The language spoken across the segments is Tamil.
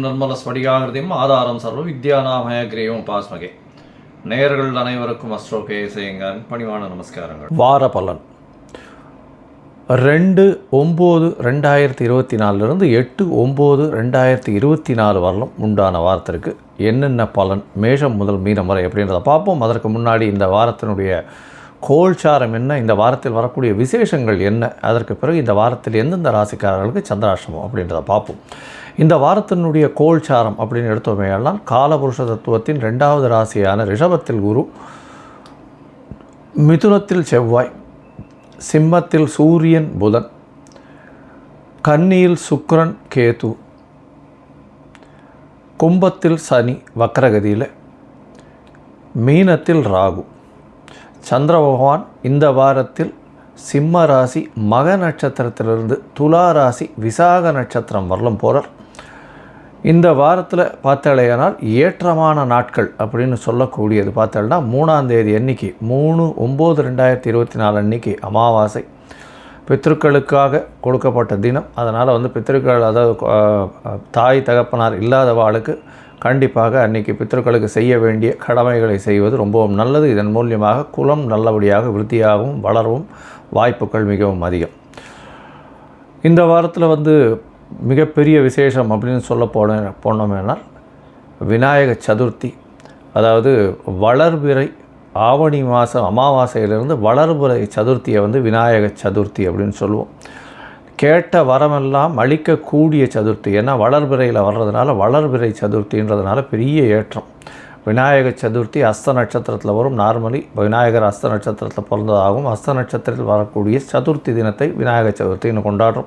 ஞானானந்தமயம் நிர்மல ஸ்படிகாகிருதியும் ஆதாரம் சர்வ வித்யாநாமய கிரேவம் பாஸ்மகே. நேயர்கள் அனைவருக்கும் அஸ்ட்ரோ கேசேங்கன் பணிவான நமஸ்காரங்கள். வார பலன். ரெண்டு ஒம்பது ரெண்டாயிரத்தி இருபத்தி நாலுலேருந்து எட்டு ஒம்பது ரெண்டாயிரத்தி இருபத்தி நாலு வரலும் உண்டான வாரத்திற்கு என்னென்ன பலன் மேஷம் முதல் மீனம் வரை அப்படின்றத பார்ப்போம். அதற்கு முன்னாடி இந்த வாரத்தினுடைய கோல்சாரம் என்ன இந்த வாரத்தில் வரக்கூடிய விசேஷங்கள் என்ன அதற்கு பிறகு இந்த வாரத்தில் எந்தெந்த ராசிக்காரர்களுக்கு சந்திராஷ்டமம் அப்படின்றத பார்ப்போம். இந்த வாரத்தினுடைய கோல்சாரம் அப்படின்னு எடுத்தோமேயானால் காலபுருஷ தத்துவத்தின் ரெண்டாவது ராசியான ரிஷபத்தில் குரு மிதுனத்தில் செவ்வாய் சிம்மத்தில் சூரியன் புதன் கன்னியில் சுக்ரன் கேது கும்பத்தில் சனி வக்ரகதியில் மீனத்தில் ராகு. சந்திர பகவான் இந்த வாரத்தில் சிம்ம ராசி மக நட்சத்திரத்திலிருந்து துலா ராசி விசாக நட்சத்திரம் வரலும் போகிறார் இந்த வாரத்தில் பார்த்தாலேயானால் ஏற்றமான நாட்கள் அப்படின்னு சொல்லக்கூடியது. பார்த்தோம்னா மூணாம் தேதி அன்னைக்கு மூணு ஒம்பது ரெண்டாயிரத்தி இருபத்தி நாலு அன்னைக்கு அமாவாசை. பித்ருக்களுக்காக கொடுக்கப்பட்ட தினம். அதனால் வந்து பித்ருக்கள் அதாவது தாய் தகப்பனார் இல்லாதவாளுக்கு கண்டிப்பாக அன்னைக்கு பித்ருக்களுக்கு செய்ய வேண்டிய கடமைகளை செய்வது ரொம்பவும் நல்லது. இதன் மூலியமாக குலம் நல்லபடியாக விருத்தியாகவும் வளரவும் வாய்ப்புகள் மிகவும் அதிகம். இந்த வாரத்தில் வந்து மிகப்பெரிய விசேஷம் அப்படின்னு சொல்ல போன போனோமேனால் விநாயக சதுர்த்தி. அதாவது வளர்பிறை ஆவணி மாதம் அமாவாசையிலிருந்து வளர்பிறை சதுர்த்தியை வந்து விநாயக சதுர்த்தி அப்படின்னு சொல்லுவோம். கேட்ட வரமெல்லாம் அளிக்கக்கூடிய சதுர்த்தி. ஏன்னா வளர்பிறையில் வர்றதுனால வளர்பிறை சதுர்த்தின்றதுனால பெரிய ஏற்றம். விநாயக சதுர்த்தி அஸ்த நட்சத்திரத்தில் வரும். நார்மலி விநாயகர் அஸ்த நட்சத்திரத்தில் பிறந்ததாகவும் அஸ்த நட்சத்திரத்தில் வரக்கூடிய சதுர்த்தி தினத்தை விநாயக சதுர்த்தின்னு கொண்டாடுறோம்.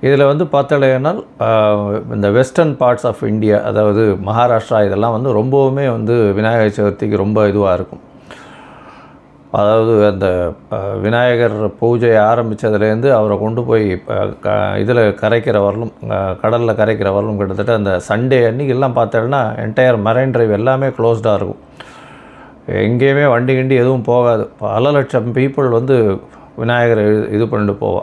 இதில் வந்து பார்த்தலையானால் இந்த வெஸ்டர்ன் பார்ட்ஸ் ஆஃப் இந்தியா அதாவது மகாராஷ்டிரா இதெல்லாம் வந்து ரொம்பவுமே வந்து விநாயகர் சதுர்த்திக்கு ரொம்ப இதுவாக இருக்கும். அதாவது அந்த விநாயகர் பூஜை ஆரம்பித்ததுலேருந்து அவரை கொண்டு போய் க இதில் கரைக்கிற வரலும் கடலில் கரைக்கிற வரலும் கிட்டத்தட்ட அந்த சண்டே அன்னைக்கு எல்லாம் பார்த்தோன்னா என்டையர் மரைன் ட்ரைவ் எல்லாமே க்ளோஸ்டாக இருக்கும். எங்கேயுமே வண்டி கிண்டி எதுவும் போகாது. பல லட்சம் பீப்புள் வந்து விநாயகரை இது- பண்ணிட்டு போவா.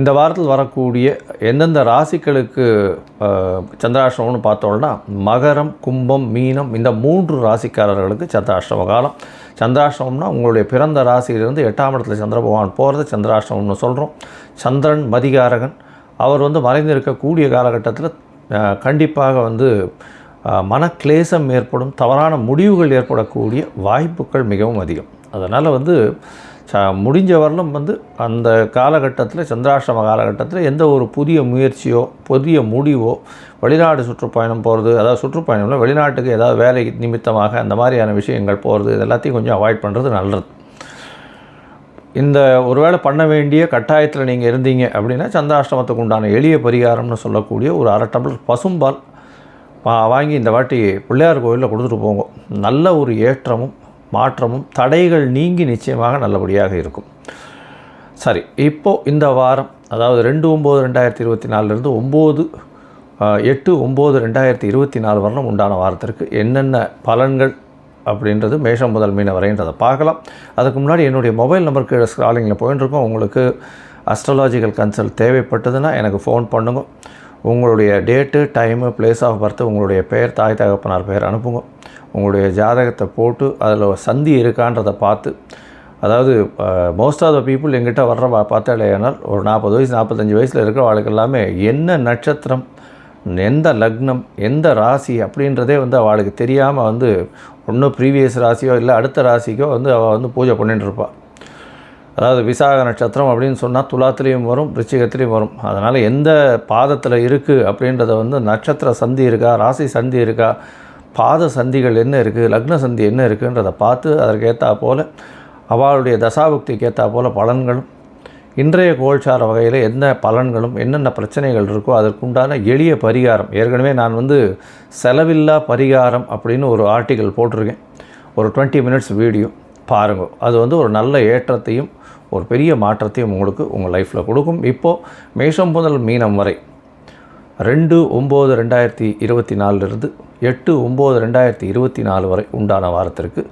இந்த வாரத்தில் வரக்கூடிய எந்தெந்த ராசிகளுக்கு சந்திராஷ்டமம்னு பார்த்தோம்னா மகரம் கும்பம் மீனம் இந்த மூன்று ராசிக்காரர்களுக்கு சந்திராஷ்டம காலம். சந்திராஷ்டமம்னா உங்களுடைய பிறந்த ராசியிலிருந்து எட்டாம் இடத்துல சந்திர பகவான் போகிறது சந்திராஷ்டமம்னு சொல்கிறோம் சந்திரன் மதிகாரகன். அவர் வந்து மறைந்திருக்கக்கூடிய காலகட்டத்தில் கண்டிப்பாக வந்து மனக்லேசம் ஏற்படும் தவறான முடிவுகள் ஏற்படக்கூடிய வாய்ப்புகள் மிகவும் அதிகம். அதனால் வந்து முடிஞ்ச வரலும் வந்து அந்த காலகட்டத்தில் சந்திராஷ்டம காலகட்டத்தில் எந்த ஒரு புதிய முயற்சியோ புதிய முடிவோ வெளிநாடு சுற்றுப்பயணம் போகிறது அதாவது சுற்றுப்பயணம்ல வெளிநாட்டுக்கு ஏதாவது வேலை நிமித்தமாக அந்த மாதிரியான விஷயங்கள் போகிறது இது எல்லாத்தையும் கொஞ்சம் அவாய்ட் பண்ணுறது நல்லது. இந்த ஒருவேளை பண்ண வேண்டிய கட்டாயத்தில் நீங்கள் இருந்தீங்க அப்படின்னா சந்திராஷ்டமத்துக்கு உண்டான எளிய பரிகாரம்னு சொல்லக்கூடிய ஒரு அரை டம்ளர் பசும்பால் வாங்கி இந்த வாட்டி பிள்ளையார் கோயிலில் கொடுத்துட்டு போங்க. நல்ல ஒரு ஏற்றமும் மாற்றமும் தடைகள் நீங்கி நிச்சயமாக நல்லபடியாக இருக்கும். சரி இப்போது இந்த வாரம் அதாவது ரெண்டு ஒம்பது ரெண்டாயிரத்தி இருபத்தி நாலுலேருந்து ஒம்பது எட்டு ஒம்பது ரெண்டாயிரத்தி இருபத்தி நாலு வரலும் உண்டான வாரத்திற்கு என்னென்ன பலன்கள் அப்படின்றது மேஷம் முதல் மீன வரைன்றதை பார்க்கலாம். அதுக்கு முன்னாடி என்னுடைய மொபைல் நம்பர் கீழே ஸ்க்ராலிங்கில் போயின்னு இருக்கோம் உங்களுக்கு அஸ்ட்ராலாஜிக்கல் கன்சல்ட் தேவைப்பட்டதுன்னா எனக்கு ஃபோன் பண்ணுங்க. உங்களுடைய date time place of birth உங்களுடைய பெயர் தாய் தகப்பனார் பெயர் அனுப்புங்க. உங்களுடைய ஜாதகத்தை போட்டு அதில் சந்தி இருக்கான்றதை பார்த்து அதாவது மோஸ்ட் ஆஃப் த பீப்புள் எங்கிட்ட வர்ற பா- ஒரு நாற்பது வயசு நாற்பத்தஞ்சு வயசில் இருக்கிற வாழ்க்கை எல்லாமே என்ன நட்சத்திரம் எந்த லக்னம் எந்த ராசி அப்படின்றதே வந்து அவளுக்கு தெரியாமல் வந்து ஒன்றும் ப்ரீவியஸ் ராசியோ இல்லை அடுத்த ராசிக்கோ வந்து அவள் வந்து பூஜை பண்ணிட்டுருப்பாள் அதாவது விசாக நட்சத்திரம் அப்படின்னு சொன்னால் துலாத்துலேயும் வரும் ரிச்சிகத்துலேயும் வரும். அதனால் எந்த பாதத்தில் இருக்குது அப்படின்றத வந்து நட்சத்திர சந்தி இருக்கா ராசி சந்தி இருக்கா பாத சந்திகள் என்ன இருக்குது லக்ன சந்தி என்ன இருக்குன்றதை பார்த்து அதற்கேற்றா போல் அவளுடைய தசாபுக்திக்கு ஏற்றா போல் பலன்களும் இன்றைய கோல்சார வகையில் என்ன பலன்களும் என்னென்ன பிரச்சனைகள் இருக்கோ அதற்குண்டான எளிய பரிகாரம். ஏற்கனவே நான் வந்து செலவில்லா பரிகாரம் அப்படின்னு ஒரு ஆர்டிக்கல் போட்டிருக்கேன். ஒரு டுவெண்ட்டி மினிட்ஸ் வீடியோ. பாருங்கள் அது வந்து ஒரு நல்ல ஏற்றத்தையும் ஒரு பெரிய மாற்றத்தையும் உங்களுக்கு உங்கள் லைஃப்பில் கொடுக்கும். இப்போது மேஷம் முதல் மீனம் வரை ரெண்டு ஒம்பது ரெண்டாயிரத்தி இருபத்தி நாலுலேருந்து எட்டு ஒம்பது ரெண்டாயிரத்தி இருபத்தி நாலு வரை உண்டான வாரத்திற்கு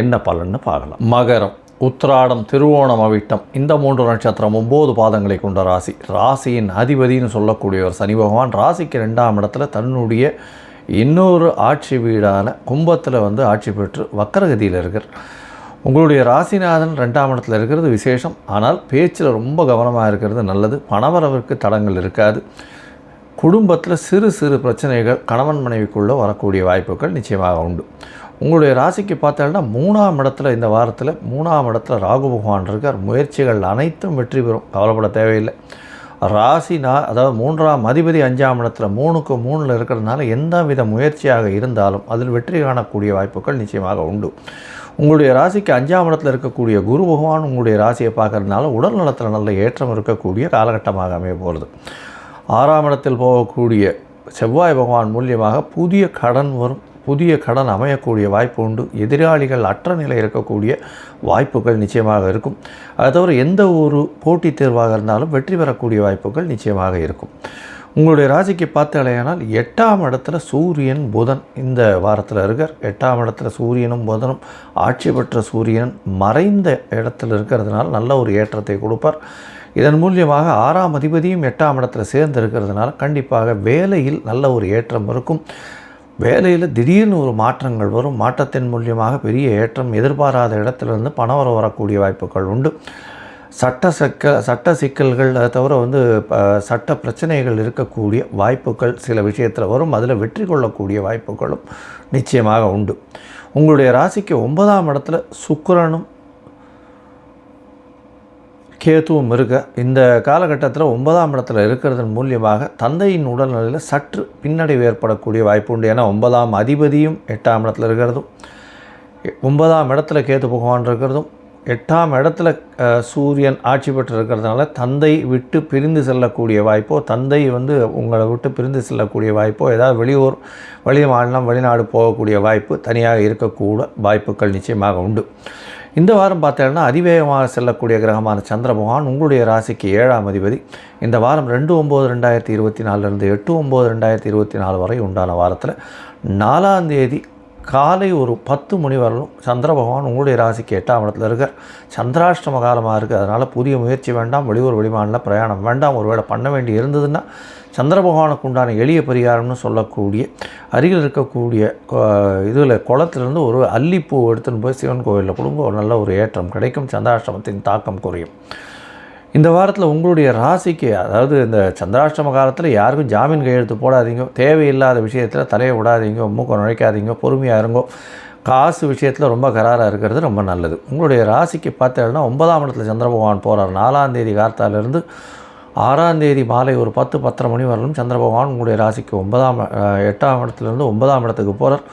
என்ன பலன்னு பார்க்கலாம். மகரம் உத்திராடம் திருவோணம் அவிட்டம் இந்த மூன்று நட்சத்திரம் ஒம்பது பாதங்களை கொண்ட ராசி. ராசியின் அதிபதின்னு சொல்லக்கூடிய ஒரு சனி பகவான் ராசிக்கு ரெண்டாம் இடத்துல தன்னுடைய இன்னொரு ஆட்சி வீடான கும்பத்தில் வந்து ஆட்சி பெற்று வக்கரகதியில் இருக்கிற உங்களுடைய ராசிநாதன் ரெண்டாம் இடத்துல இருக்கிறது விசேஷம். ஆனால் பேச்சில் ரொம்ப கவனமாக இருக்கிறது நல்லது. பணவரவிற்கு தடங்கள் இருக்காது. குடும்பத்தில் சிறு சிறு பிரச்சனைகள் கணவன் மனைவிக்குள்ளே வரக்கூடிய வாய்ப்புகள் நிச்சயமாக உண்டு. உங்களுடைய ராசிக்கு பார்த்தோம்னா மூணாம் இடத்துல இந்த வாரத்தில் மூணாம் இடத்துல ராகு பகவான் இருக்கார். முயற்சிகள் அனைத்தும் வெற்றி பெறும். கவலைப்பட தேவையில்லை. ராசி நான் அதாவது மூன்றாம் அதிபதி அஞ்சாம் இடத்துல மூணுக்கு மூணில் இருக்கிறதுனால எந்த வித முயற்சியாக இருந்தாலும் அதில் வெற்றி காணக்கூடிய வாய்ப்புகள் நிச்சயமாக உண்டு. உங்களுடைய ராசிக்கு அஞ்சாம் இடத்துல இருக்கக்கூடிய குரு பகவான் உங்களுடைய ராசியை பார்க்கறதுனால உடல் நலத்தில் நல்ல ஏற்றம் இருக்கக்கூடிய காலகட்டமாக அமைய போகிறது ஆறாம் இடத்தில் போகக்கூடிய செவ்வாய் பகவான் மூலியமாக புதிய கடன் வரும். புதிய கடன் அமையக்கூடிய வாய்ப்பு உண்டு. எதிராளிகள் அற்ற நிலை இருக்கக்கூடிய வாய்ப்புகள் நிச்சயமாக இருக்கும். அது தவிர எந்த ஒரு போட்டித் தேர்வாக இருந்தாலும் வெற்றி பெறக்கூடிய வாய்ப்புகள் நிச்சயமாக இருக்கும். உங்களுடைய ராசிக்கு பார்த்தாலேயானால் எட்டாம் இடத்துல சூரியன் புதன் இந்த வாரத்தில் இருக்கார். எட்டாம் இடத்துல சூரியனும் புதனும் ஆட்சி பெற்ற சூரியன் மறைந்த இடத்துல இருக்கிறதுனால நல்ல ஒரு ஏற்றத்தை கொடுப்பார். இதன் மூலியமாக ஆறாம் அதிபதியும் எட்டாம் இடத்துல சேர்ந்து இருக்கிறதுனால கண்டிப்பாக வேலையில் நல்ல ஒரு ஏற்றம் இருக்கும். வேலையில் திடீர்னு ஒரு மாற்றங்கள் வரும். மாற்றத்தின் மூலியமாக பெரிய ஏற்றம் எதிர்பாராத இடத்திலிருந்து பணம் வர வரக்கூடிய வாய்ப்புகள் உண்டு. சட்ட சிக்கல் சட்ட சிக்கல்கள் அதை தவிர வந்து சட்ட பிரச்சனைகள் இருக்கக்கூடிய வாய்ப்புகள் சில விஷயத்தில் வரும். அதில் வெற்றி கொள்ளக்கூடிய வாய்ப்புகளும் நிச்சயமாக உண்டு. உங்களுடைய ராசிக்கு ஒன்பதாம் இடத்துல சுக்கரனும் கேத்துவும் இருக்க. இந்த காலகட்டத்தில் ஒன்பதாம் இடத்துல இருக்கிறதன் மூலியமாக தந்தையின் உடல்நிலையில் சற்று பின்னடைவு ஏற்படக்கூடிய வாய்ப்பு உண்டு. ஏன்னா ஒன்பதாம் அதிபதியும் எட்டாம் இடத்துல இருக்கிறதும் எ- ஒன்பதாம் இடத்துல கேத்து பகவான் இருக்கிறதும் எட்டாம் இடத்துல சூரியன் ஆட்சி பெற்று இருக்கிறதுனால தந்தை விட்டு பிரிந்து செல்லக்கூடிய வாய்ப்போ தந்தை வந்து உங்களை விட்டு பிரிந்து செல்லக்கூடிய வாய்ப்போ ஏதாவது வெளியூர் வெளி மாநிலம் வெளிநாடு போகக்கூடிய வாய்ப்பு தனியாக இருக்கக்கூட வாய்ப்புகள் நிச்சயமாக உண்டு. இந்த வாரம் பார்த்தீங்கன்னா அதிவேகமாக செல்லக்கூடிய கிரகமான சந்திரபகவான் உங்களுடைய ராசிக்கு ஏழாம் அதிபதி. இந்த வாரம் ரெண்டு ஒம்பது ரெண்டாயிரத்தி இருபத்தி நாலுலேருந்து எட்டு ஒம்பது ரெண்டாயிரத்தி இருபத்தி நாலு வரை உண்டான வாரத்தில் நாலாம் தேதி காலை ஒரு பத்து மணி வரலும் சந்திர பகவான் உங்களுடைய ராசிக்கு எட்டாம் இடத்துல இருக்கார். சந்திராஷ்டம காலமாக இருக்குது அதனால் புதிய முயற்சி வேண்டாம். வெளியூர் வெளிமாநில பிரயாணம் வேண்டாம். ஒருவேளை பண்ண வேண்டி இருந்ததுன்னா சந்திர பகவானுக்கு உண்டான எளிய பரிகாரம்னு சொல்லக்கூடிய அருகில் இருக்கக்கூடிய இதில் குளத்துலேருந்து ஒரு அல்லிப்பூ எடுத்துன்னு போய் சிவன் கோவிலில் கொடுங்க. ஒரு நல்ல ஒரு ஏற்றம் கிடைக்கும். சந்திராஷ்டமத்தின் தாக்கம் குறையும். இந்த வாரத்தில் உங்களுடைய ராசிக்கு அதாவது இந்த சந்திராஷ்டம காலத்தில் யாருக்கும் ஜாமீன் கையெழுத்து போடாதீங்க தேவையில்லாத விஷயத்தில் தலையை விடாதீங்க மூக்கம் நுழைக்காதீங்க பொறுமையாக இருங்கோ காசு விஷயத்தில் ரொம்ப கராராக இருக்கிறது ரொம்ப நல்லது. உங்களுடைய ராசிக்கு பார்த்தேன்னா ஒன்பதாம் இடத்துல சந்திர பகவான் போகிறார் நாலாம் தேதி கார்த்தாலேருந்து ஆறாம் தேதி மாலை ஒரு பத்து பத்தரை மணி வரலும் சந்திர பகவான் உங்களுடைய ராசிக்கு ஒன்பதாம் எட்டாம் இடத்துலேருந்து ஒன்பதாம் இடத்துக்கு போகிறார்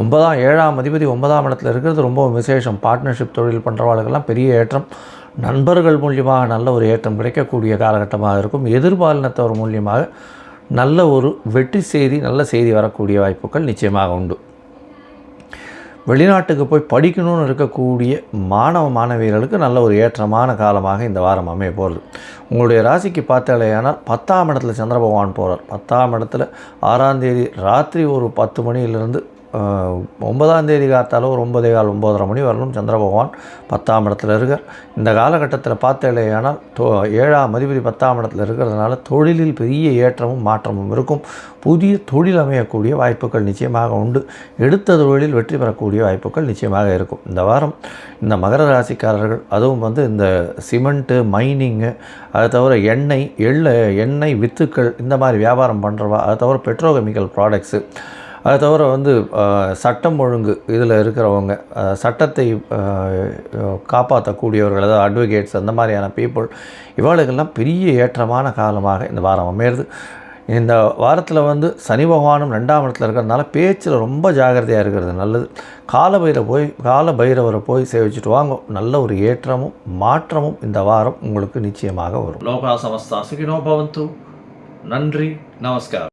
ஒன்பதாம் ஏழாம் அதிபதி ஒன்பதாம் இடத்துல இருக்கிறது ரொம்ப விசேஷம். பார்ட்னர்ஷிப் தொழில் பண்ணுறவாளுக்கெல்லாம் பெரிய ஏற்றம். நண்பர்கள் மூலியமாக நல்ல ஒரு ஏற்றம் கிடைக்கக்கூடிய காலகட்டமாக இருக்கும். எதிர்பாலினத்தவர் மூலியமாக நல்ல ஒரு வெற்றி செய்தி நல்ல செய்தி வரக்கூடிய வாய்ப்புகள் நிச்சயமாக உண்டு. வெளிநாட்டுக்கு போய் படிக்கணும்னு இருக்கக்கூடிய மாணவ மாணவியர்களுக்கு நல்ல ஒரு ஏற்றமான காலமாக இந்த வாரம் அமைய போகிறது உங்களுடைய ராசிக்கு பார்த்தாலேயானால் பத்தாம் இடத்துல சந்திர பகவான் போகிறார் பத்தாம் இடத்துல ஆறாம் தேதி ராத்திரி ஒரு பத்து மணியிலிருந்து ஒன்பதாம் தேதி காத்தாலும் ஒரு ஒன்பதே கால் ஒம்பதரை மணி வரலும் சந்திர பகவான் பத்தாம் இடத்துல இருக்கார். இந்த காலகட்டத்தில் பார்த்தேலையானால் தொ ஏழாம் அதிபதி பத்தாம் இடத்துல இருக்கிறதுனால தொழிலில் பெரிய ஏற்றமும் மாற்றமும் இருக்கும். புதிய தொழில் அமையக்கூடிய வாய்ப்புகள் நிச்சயமாக உண்டு. எடுத்த தொழிலில் வெற்றி பெறக்கூடிய வாய்ப்புகள் நிச்சயமாக இருக்கும். இந்த வாரம் இந்த மகர ராசிக்காரர்கள் அதுவும் வந்து இந்த சிமெண்ட்டு மைனிங்கு அதை தவிர எண்ணெய் எள்ள எண்ணெய் வித்துக்கள் இந்த மாதிரி வியாபாரம் பண்ணுறவா அதை தவிர பெட்ரோகெமிக்கல் ப்ராடக்ட்ஸு அதை தவிர வந்து சட்டம் ஒழுங்கு இதில் இருக்கிறவங்க சட்டத்தை காப்பாற்றக்கூடியவர்கள் அதாவது அட்வொகேட்ஸ் அந்த மாதிரியான பீப்புள் இவாளுக்கெல்லாம் பெரிய ஏற்றமான காலமாக இந்த வாரம் அமையிறது. இந்த வாரத்தில் வந்து சனி பகவானும் ரெண்டாம் இடத்துல இருக்கிறதுனால பேச்சில் ரொம்ப ஜாகிரதையாக இருக்கிறது நல்லது. கால பைர போய் கால பைரவரை போய் சேவிச்சுட்டு வாங்க. நல்ல ஒரு ஏற்றமும் மாற்றமும் இந்த வாரம் உங்களுக்கு நிச்சயமாக வரும். லோகா சமஸ்தா சுகினோ பவந்து. நன்றி நமஸ்கார்